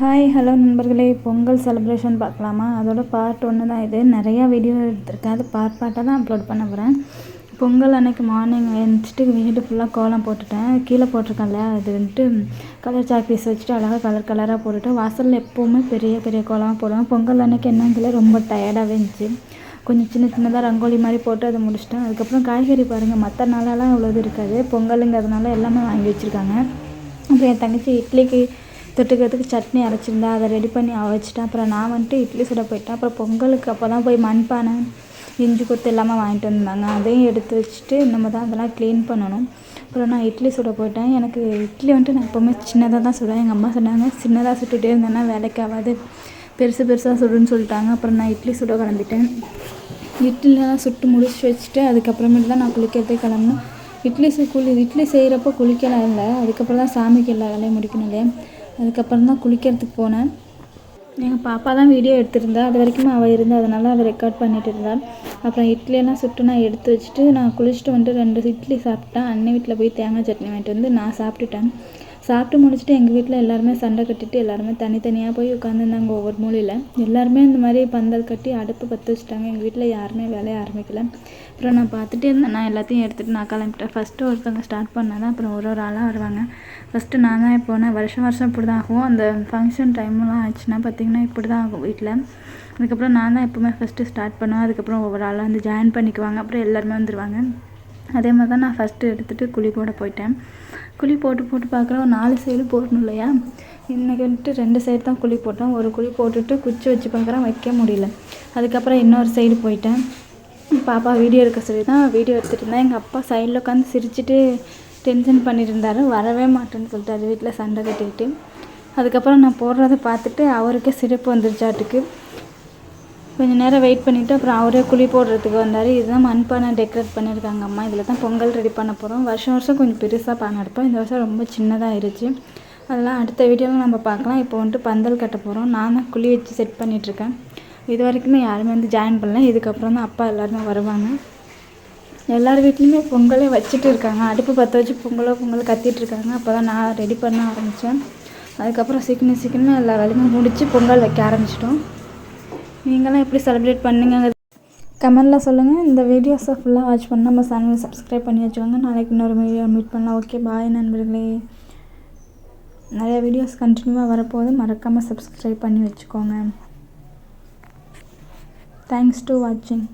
Hi hello நண்பர்களே. Pongal celebration பார்க்கலாமா? அதோட பார்ட் ஒன்று தான் இது. நிறையா வீடியோ எடுத்திருக்கேன். அது பார்ட் பார்ட்டாக தான் அப்லோட் பண்ண போகிறேன் பொங்கல் அன்னைக்கு மார்னிங் எழுந்திரிச்சிட்டு வீடு ஃபுல்லாக கோலம் போட்டுட்டேன். கீழே போட்டிருக்கேன்ல அது வந்துட்டு கலர் சாக்பீஸ் வச்சுட்டு அழகாக கலர் கலராக போட்டுட்டு வாசலில் எப்போவுமே பெரிய பெரிய கோலமாக போடுவேன். பொங்கல் அன்னைக்கு என்னன்னு ரொம்ப டயர்டாகவே இருந்துச்சு. கொஞ்சம் சின்ன சின்னதாக ரங்கோலி மாதிரி போட்டு அதை முடிச்சிட்டேன். அதுக்கப்புறம் காய்கறி பாருங்கள் மற்ற நாளெல்லாம் அவ்வளோ இது இருக்காது. பொங்கலுங்கிறதுனால எல்லாமே வாங்கி வச்சுருக்காங்க. அப்புறம் என் தங்கச்சி இட்லிக்கு தொட்டுக்கிறதுக்கு சட்னி அரைச்சிருந்தா அதை ரெடி பண்ணி வச்சுட்டேன் அப்புறம் நான் வந்துட்டு இட்லி சுட போயிட்டேன் அப்புறம் பொங்கலுக்கு அப்போ தான் போய் மண்பானை இஞ்சி கொத்து எல்லாமே வாங்கிட்டு வந்தாங்க. அதையும் எடுத்து வச்சுட்டு நம்ம தான் அதெல்லாம் க்ளீன் பண்ணணும். அப்புறம் நான் இட்லி சுட போயிட்டேன். எனக்கு இட்லி வந்துட்டு நான் எப்போவுமே சின்னதாக தான் சுடுவேன். எங்கள் அம்மா சொன்னாங்க சின்னதாக சுட்டுகிட்டே இருந்தேன்னா வேலைக்கு ஆகாது. பெருசு பெருசாக சுடுன்னு சொல்லிட்டாங்க. அப்புறம் நான் இட்லி சுட கிளம்பிட்டேன். இட்லிலாம் சுட்டு முடிச்சு வச்சுட்டு அதுக்கப்புறமேட்டு தான் நான் குளிக்கிறதே கிளம்புனேன். இட்லி சு குளி இட்லி செய்கிறப்போ குளிக்கலாம் இல்லை. அதுக்கப்புறம் தான் சாமிக்கு எல்லா வேலையும் முடிக்கணும் இல்லையா? அதுக்கப்புறம் தான் குளிக்கிறதுக்கு போனேன். எங்கள் பாப்பா தான் வீடியோ எடுத்திருந்தா. அது வரைக்கும் அவள் இருந்தா. அதனால் அவள் ரெக்கார்ட் பண்ணிட்டு இருந்தாள் அப்புறம் இட்லியெல்லாம் சுட்டு நான் எடுத்து வச்சுட்டு நான் குளிச்சுட்டு வந்துட்டு ரெண்டு இட்லி சாப்பிட்டேன். அன்னை வீட்டில் போய் தேங்காய் சட்னி வாங்கிட்டு வந்து நான் சாப்பிட்டுட்டேன். சாப்பிட்டு முடிச்சுட்டு எங்கள் வீட்டில் எல்லாருமே சண்டை கட்டிட்டு எல்லாருமே தனித்தனியாக போய் உட்காந்துருந்தாங்க ஒவ்வொரு மூலையில். எல்லாருமே இந்த மாதிரி பந்தல் கட்டி அடுப்பு பற்ற வச்சுட்டாங்க. எங்கள் வீட்டில் யாருமே வேலையை ஆரம்பிக்கல. அப்புறம் நான் பார்த்துட்டே இருந்தேன். நான் எல்லாத்தையும் எடுத்துகிட்டு நான் கிளம்பிட்டேன். ஃபஸ்ட்டு ஒருத்தவங்க ஸ்டார்ட் பண்ணால் தான் அப்புறம் ஒரு ஒரு ஆளாக வருவாங்க. ஃபஸ்ட்டு நான் தான் போனேன் வருஷம் வருஷம் இப்படி தான் ஆகும். அந்த ஃபங்க்ஷன் டைம்லாம் ஆச்சுன்னா பார்த்திங்கன்னா இப்படி தான் ஆகும் வீட்டில் அதுக்கப்புறம் நான் தான் எப்போவுமே ஃபஸ்ட்டு ஸ்டார்ட் பண்ணுவேன். அதுக்கப்புறம் ஒவ்வொரு ஆளாக வந்து ஜாயின் பண்ணிக்குவாங்க. அப்புறம் எல்லாருமே வந்துடுவாங்க அதே மாதிரி தான் நான் ஃபஸ்ட்டு எடுத்துகிட்டு குழி போட போயிட்டேன். குழி போட்டு போட்டு பார்க்குறேன் ஒரு நாலு சைடு போடணும் இல்லையா? இன்றைக்கி வந்துட்டு ரெண்டு சைடு தான் குழி போட்டேன் ஒரு குழி போட்டுட்டு குச்சி வச்சு பார்க்குறேன் வைக்க முடியல. அதுக்கப்புறம் இன்னொரு சைடு போயிட்டேன். பாப்பா வீடியோ எடுக்க சொல்லி தான் வீடியோ எடுத்துகிட்டு இருந்தேன். எங்கள் அப்பா சைடில் உட்காந்து சிரிச்சுட்டு டென்ஷன் பண்ணிட்டு வரவே மாட்டேன்னு சொல்லிட்டாரு. வீட்டில் சண்டை கட்டிக்கிட்டு அதுக்கப்புறம் நான் போடுறத பார்த்துட்டு அவருக்கே சிரிப்பு வந்துருச்சாட்டுக்கு கொஞ்சம் நேரம் வெயிட் பண்ணிவிட்டு அப்புறம் அவரே குழி போடுறதுக்கு வந்தார். இதுதான் மண்பானை டெக்கரேட் பண்ணியிருக்காங்க அம்மா. இதில் தான் பொங்கல் ரெடி பண்ண போகிறோம் வருஷம் வருஷம் கொஞ்சம் பெருசாக பானை எடுப்போம். இந்த வருஷம் ரொம்ப சின்னதாக ஆயிடுச்சு அதெல்லாம் அடுத்த வீடியோவில் நம்ம பார்க்கலாம். இப்போ வந்துட்டு பந்தல் கட்ட போகிறோம் நான் தான் குழி வச்சு செட் பண்ணிகிட்ருக்கேன் இது வரைக்குமே யாருமே வந்து ஜாயின் பண்ணல. இதுக்கப்புறம் தான் அப்பா எல்லாருமே வருவாங்க. எல்லார் வீட்லேயுமே பொங்கலே வச்சுட்டு இருக்காங்க. அடுப்பு பற்ற வச்சு பொங்கலோ பொங்கல் கத்திட்டு இருக்காங்க. அப்போ தான் நான் ரெடி பண்ண ஆரம்பித்தேன் அதுக்கப்புறம் சீக்கிரம் சீக்கிரமே எல்லா வேலையுமே முடித்து பொங்கல் வைக்க ஆரம்பிச்சிட்டோம். நீங்களாம் எப்படி செலிப்ரேட் பண்ணுங்க கமெண்டில் சொல்லுங்கள் இந்த வீடியோஸை ஃபுல்லாக வாட்ச் பண்ணால் நம்ம சேனலை சப்ஸ்கிரைப் பண்ணி வச்சுக்கோங்க. நாளைக்கு இன்னொரு வீடியோ மீட் பண்ணலாம். ஓகே பாய் நண்பர்களே. நிறைய வீடியோஸ் கண்டினியூவாக வரப்போகுது. மறக்காமல் சப்ஸ்கிரைப் பண்ணி வச்சுக்கோங்க. தேங்க்ஸ் டு வாட்சிங்